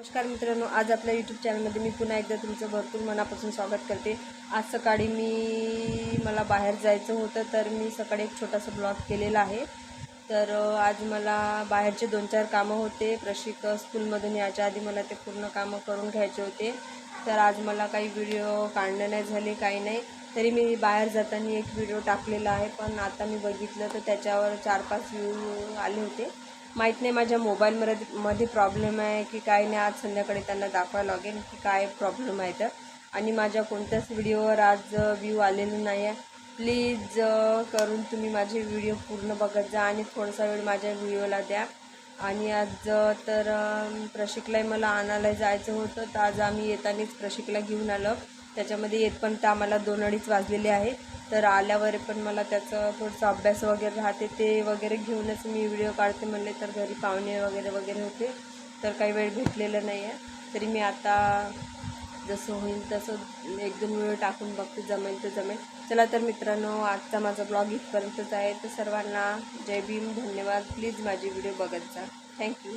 नमस्कार मित्रांनो आज आपल्या यूट्यूब चॅनलमध्ये मी पुन्हा एकदा तुमचं भरपूर मनापासून स्वागत करते. आज सकाळी मी मला बाहेर जायचं होतं तर मी सकाळी एक छोटासा ब्लॉग केलेला आहे. तर आज मला बाहेरचे दोन चार कामं होते. प्रशिक स्कूलमधून याच्या आधी मला ते पूर्ण कामं करून घ्यायचे होते. तर आज मला काही व्हिडिओ काढणं नाही झाले काही नाही. तरी मी बाहेर जाताना एक व्हिडिओ टाकलेला आहे. पण आता मी बघितलं तर त्याच्यावर चार पाच व्ह्यू आले होते. माहीत नाही माझ्या मोबाईलमध्ये मध्ये प्रॉब्लेम आहे की काय नाही. आज संध्याकाळी त्यांना दाखवायला लागेल की काय प्रॉब्लेम आहे तर. आणि माझ्या कोणत्याच व्हिडिओवर आज व्ह्यू आलेले नाही आहे. प्लीज करून तुम्ही माझे व्हिडिओ पूर्ण बघत जा आणि थोडासा वेळ माझ्या व्हिडिओला द्या. आणि आज तर प्रशिकला मला आणायला जायचं होतं तर आज आम्ही येतानीच प्रशिकला घेऊन आलो. त्याच्यामध्ये येत पण तर आम्हाला दोन अडीच वाजलेले आहे. तर आल्यावर पण मला त्याचं थोडंसं अभ्यास वगैरे राहते ते वगैरे घेऊनच मी व्हिडिओ काढते म्हणले तर घरी पाहुणे वगैरे वगैरे होते. तर काही वेळ भेटलेला नाही आहे. तरी मी आता जसं होईल तसं एक दोन व्हिडिओ टाकून बघते जमेल तर जमेल. चला तर मित्रांनो आजचा माझा ब्लॉग इथपर्यंतच आहे. तर सर्वांना जय भीम धन्यवाद. प्लीज माझी व्हिडिओ बघत जा. थँक्यू